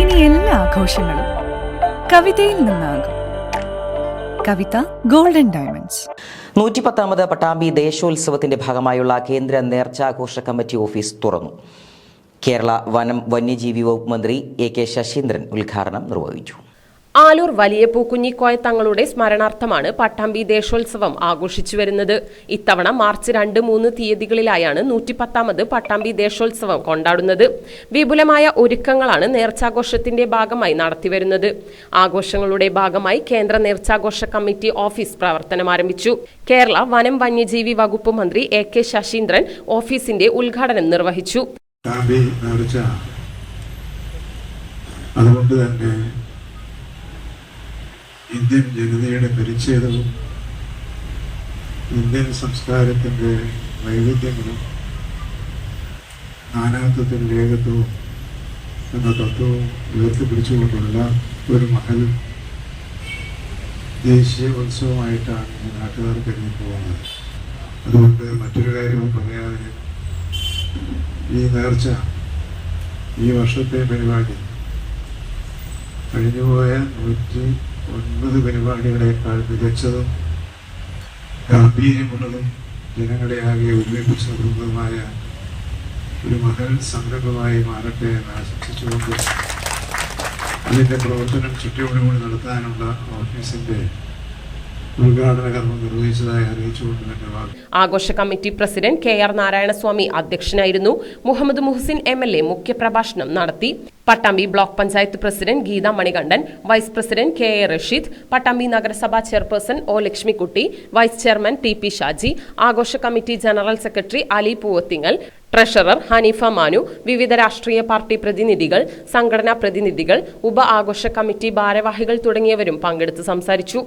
ഇനി എല്ലാ ആഘോഷങ്ങളും കവിതയിൽ നിന്നാകും. കവിത ഗോൾഡൻ ഡയമണ്ട്സ് നൂറ്റി പത്താമത് പട്ടാമ്പി ദേശോത്സവത്തിന്റെ ഭാഗമായുള്ള കേന്ദ്ര നേർച്ചാഘോഷ കമ്മിറ്റി ഓഫീസ് തുറന്നു. കേരള വനം വന്യജീവി വകുപ്പ് മന്ത്രി എ കെ ശശീന്ദ്രൻ ഉദ്ഘാടനം നിർവഹിച്ചു. ആലൂർ വലിയ പൂക്കുഞ്ഞിക്കോയ തങ്ങളുടെ സ്മരണാർത്ഥമാണ് പട്ടാമ്പി ദേശോത്സവം ആഘോഷിച്ചു വരുന്നത്. ഇത്തവണ മാർച്ച് രണ്ട് മൂന്ന് തീയതികളിലായാണ് നൂറ്റിപ്പത്താമത് പട്ടാമ്പി ദേശോത്സവം കൊണ്ടാടുന്നത്. വിപുലമായ ഒരുക്കങ്ങളാണ് നേർച്ചാഘോഷത്തിന്റെ ഭാഗമായി നടത്തിവരുന്നത്. ആഘോഷങ്ങളുടെ ഭാഗമായി കേന്ദ്ര നേർച്ചാഘോഷ കമ്മിറ്റി ഓഫീസ് പ്രവർത്തനം ആരംഭിച്ചു. കേരള വനം വന്യജീവി വകുപ്പ് മന്ത്രി എ കെ ശശീന്ദ്രൻ ഓഫീസിന്റെ ഉദ്ഘാടനം നിർവഹിച്ചു. അതുകൊണ്ട് തന്നെ ഇന്ത്യൻ ജനതയുടെ പരിച്ഛേദവും ഇന്ത്യൻ സംസ്കാരത്തിന്റെ വൈവിധ്യങ്ങളും നാനാത്വത്തിന്റെ ഏകത്വവും എന്ന തത്വവും ഉയർത്തിപ്പിടിച്ചുകൊണ്ടുള്ള ഒരു മഹൽ ദേശീയ ഉത്സവമായിട്ടാണ് ഈ നാട്ടുകാർ കരുതി പോകുന്നത് അതുകൊണ്ട് മറ്റൊരു കാര്യവും പറയാതെ ഈ നേർച്ച ഈ വർഷത്തെ പരിപാടി കഴിഞ്ഞുപോയ നൂറ്റി ഒൻപത് പരിപാടികളെക്കാൾ മികച്ചതും ഗാംഭീര്യമുള്ളതും ജനങ്ങളെ ആകെ ഒരുമിപ്പിച്ച നിർത്തുന്നതുമായ ഒരു മഹൽ സംരംഭമായി മാറട്ടെ എന്ന് ആശംസിച്ചുകൊണ്ട് അതിന്റെ പ്രവർത്തനം ചുറ്റോടുകൂടി നടത്താനുള്ള ഓഫീസിന്റെ നിർവഹിച്ചതായി ആഘോഷ committee president K R Narayanaswamy അധ്യക്ഷനായിരുന്നു. Muhammad Muhsin M L A മുഖ്യപ്രഭാഷണം നടത്തി. Pattambi block panchayat president Geetha Manikandan vice president K A Rasheed Pattambi നഗരസഭാ chairperson O Lakshmikutty vice chairman T P Shaji ആഘോഷ committee general secretary Ali Poovathingal treasurer Haneefa Manu വിവിധ രാഷ്ട്രീയ party പ്രതിനിധികൾ സംഘടനാ പ്രതിനിധികൾ ഉപ ആഘോഷ കമ്മിറ്റി ഭാരവാഹികൾ തുടങ്ങിയവരും പങ്കെടുത്ത് സംസാരിച്ചു.